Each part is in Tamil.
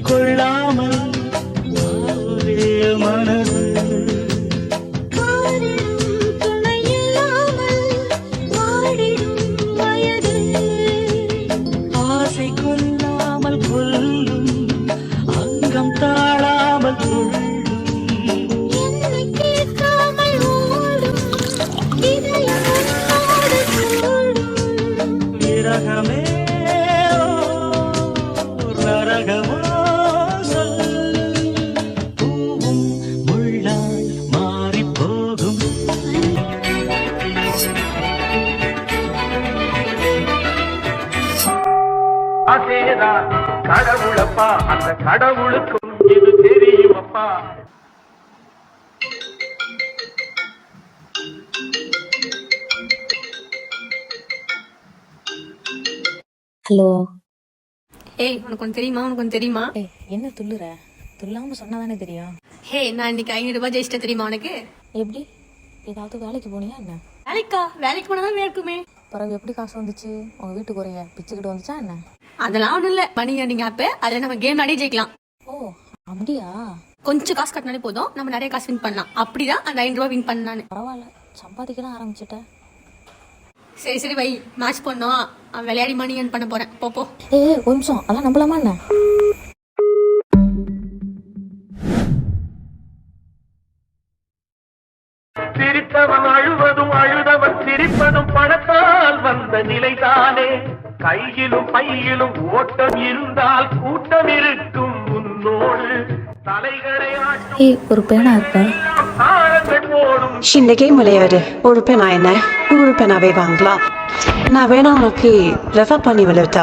கொள்ளாமல் ஆடுதே மனது. ஆசை கொல்லாமல் கொல்லும் அங்கம் தாழாமல் துள்ளும் என்னை கேட்காமல் ஓடும் இதயம் உன்னோடு கூடும் விரகமே ஆசேதான் கடவுளப்பா? அந்த கடவுளுக்கும் இது தெரியுமப்பா. ஹலோ. ஏய் உனக்கு ஒன்று தெரியுமா? உனக்கு ஒன்று தெரியுமா? ஏய் என்ன துள்ளுற? துள்ளாம சொன்னா தானே தெரியும். ஹே நான் இன்னைக்கு ஐநூறு ரூபாய் ஜெயிச்சிட்டேன் தெரியுமா உனக்கு? எப்படி? ஏதாவது வேலைக்கு போனியா என்ன? வேலைக்கா? வேலைக்கு போனா தான் இருக்குமே. பிறகு எப்படி காசு வந்துச்சு? உங்க வீட்டுக்கு குறைய பிச்சுக்கிட்டு வந்துச்சா என்ன? அதெல்லாம் ஒன்றும் இல்லை. மணி ஏர்னிங் ஆப்பு அதில் நம்ம கேம் விளையாடி ஜெயிக்கலாம். ஓ அப்படியா? கொஞ்சம் காசு கட்டினாலே போதும். நம்ம நிறைய காசு வின் பண்ணலாம். அப்படிதான் அந்த ஐநூறு ரூபாய் வின் பண்ணான்னு. பரவாயில்ல. சம்பாதிக்கலாம் ஆரம்பிச்சிட்ட. சரி சரி வை. மேட்ச் பண்ணோம் அவன் விளையாடி மணி ஏர்ன் பண்ண போறேன். போ போ. ஏய் ஒரு நிமிஷம். அதான் நம்பலாமா என்ன? சிரித்தவன் பணத்தால் வந்த நிலைதானே. கையிலும் பையிலும் ஓட்டம் இருந்தால் கூட்டம் இருக்கும் உன்னோடு தலைகளை ஆட்டும் ஏய் ஒரு பேனா இந்த கேம் விளையாடு ஒரு பேனா என்ன? நூறு பேனாவே வாங்கலாம் நான் வேணா உனக்கு ரெஃபர் பண்ணி விளையாட்டா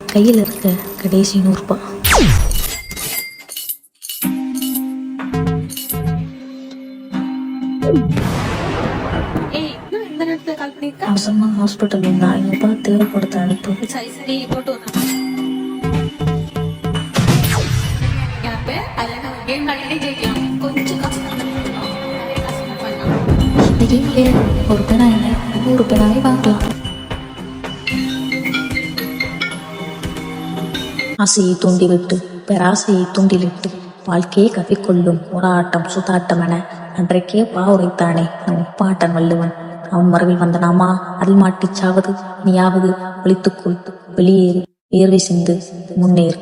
கையில் இருக்க கடைசி நூறுபா. ஏய் நான் இந்த நேரத்தில் கால் பண்ணியிருக்கேன் அவசரமா ஹாஸ்பிட்டல் இருந்தா ஐநூறுபா தேவைப்படுத்த அனுப்பு. சரி சரி போட்டு வரேன் கேம் விளையாடி ஜெயிக்கலாம். கொஞ்சம் இந்த ஒரு நூறு ஆசையை தூண்டிவிட்டு பேராசையை தூண்டிலிட்டு வாழ்க்கையை கவிக்கொள்ளும் போராட்டம் சூதாட்டம் என அன்றைக்கே பாவுரைத்தானே நம் உப்பாட்டன் வள்ளுவன். அவன் மரபில் வந்த நாமா? அதில் மாட்டிச் சாவது நீயாவது ஒழித்துக்கொள். வெளியேறு வேர்வை சிந்து முன்னேறு.